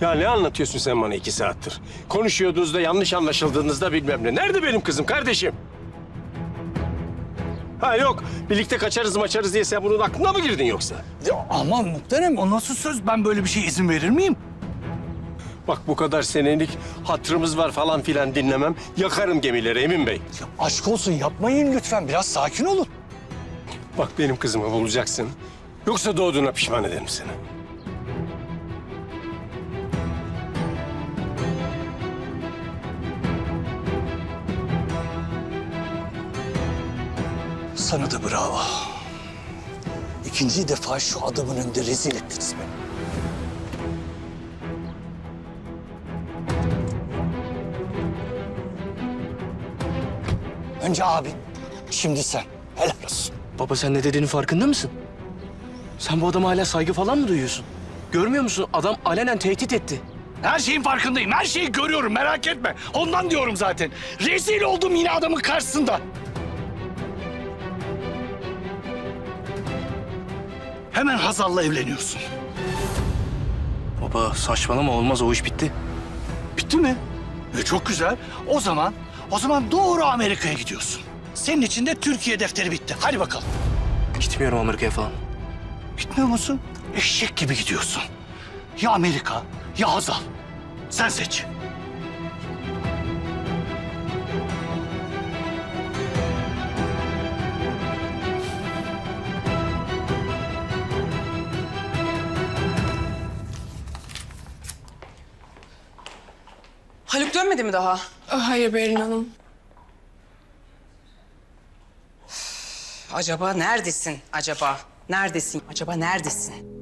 Ya ne anlatıyorsun sen bana iki saattir? Konuşuyordunuz da yanlış anlaşıldığınızda bilmem ne. Nerede benim kızım kardeşim? Ha yok, birlikte kaçarız maçarız diye sen bunun aklına mı girdin yoksa? Ya aman muhterem o nasıl söz? Ben böyle bir şey izin verir miyim? Bak bu kadar senelik hatırımız var falan filan dinlemem. Yakarım gemileri Emin Bey. Ya aşk olsun yapmayın lütfen. Biraz sakin olun. Bak benim kızımı bulacaksın. Yoksa doğduğuna pişman ederim seni. Sana da bravo. İkinci defa şu adamın önünde rezil ettiniz beni. Önce abin, şimdi sen. Helal olsun. Baba sen ne dediğinin farkında mısın? Sen bu adama hala saygı falan mı duyuyorsun? Görmüyor musun? Adam alenen tehdit etti. Her şeyin farkındayım. Her şeyi görüyorum. Merak etme. Ondan diyorum zaten. Rezil oldum yine adamın karşısında. Hemen Hazal'la evleniyorsun. Baba saçmalama olmaz o iş bitti. Bitti mi? E çok güzel. O zaman, o zaman doğru Amerika'ya gidiyorsun. Senin için de Türkiye defteri bitti. Hadi bakalım. Gitmiyorum Amerika'ya falan. Gitmiyor musun? Eşek gibi gidiyorsun. Ya Amerika, ya Hazal. Sen seç. Haluk dönmedi mi daha? Hayır Berin Hanım. Acaba neredesin acaba? Neredesin? Acaba neredesin?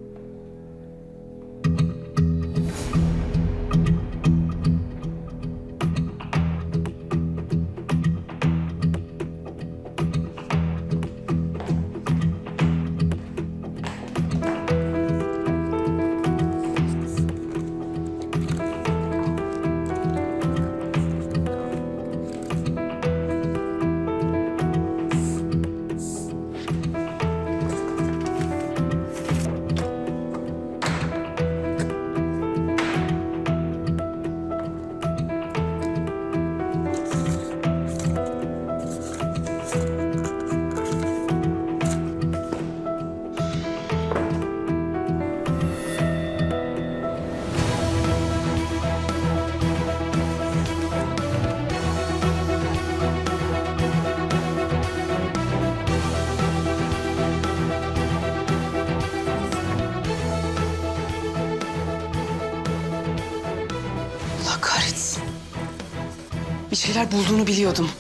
Bir şeyler bulduğunu biliyordum.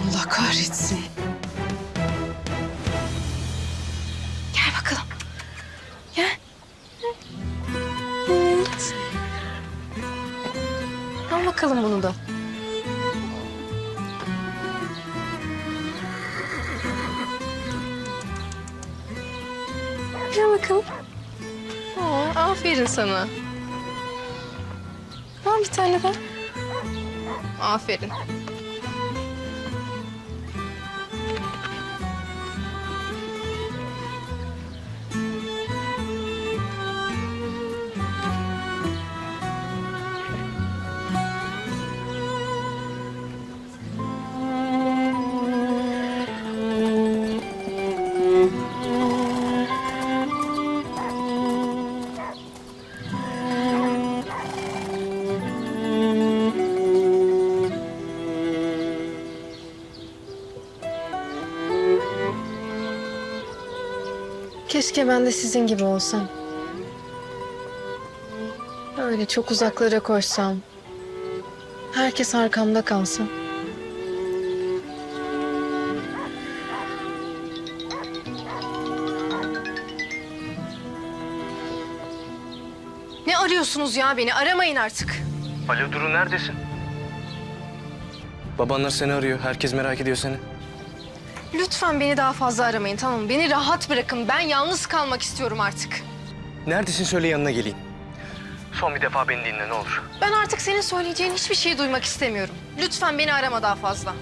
Allah kahretsin. Gel bakalım. Gel. Al bakalım bunu da. Gel bakalım. Aa, aferin sana. Bir tane daha. Aferin. Keşke ben de sizin gibi olsam. Öyle çok uzaklara koşsam. Herkes arkamda kalsa. Ne arıyorsunuz ya beni? Aramayın artık. Alo Duru neredesin? Babanlar seni arıyor. Herkes merak ediyor seni. Lütfen beni daha fazla aramayın tamam mı? Beni rahat bırakın. Ben yalnız kalmak istiyorum artık. Neredesin söyle yanına geleyim. Son bir defa beni dinle ne olur. Ben artık senin söyleyeceğin hiçbir şeyi duymak istemiyorum. Lütfen beni arama daha fazla.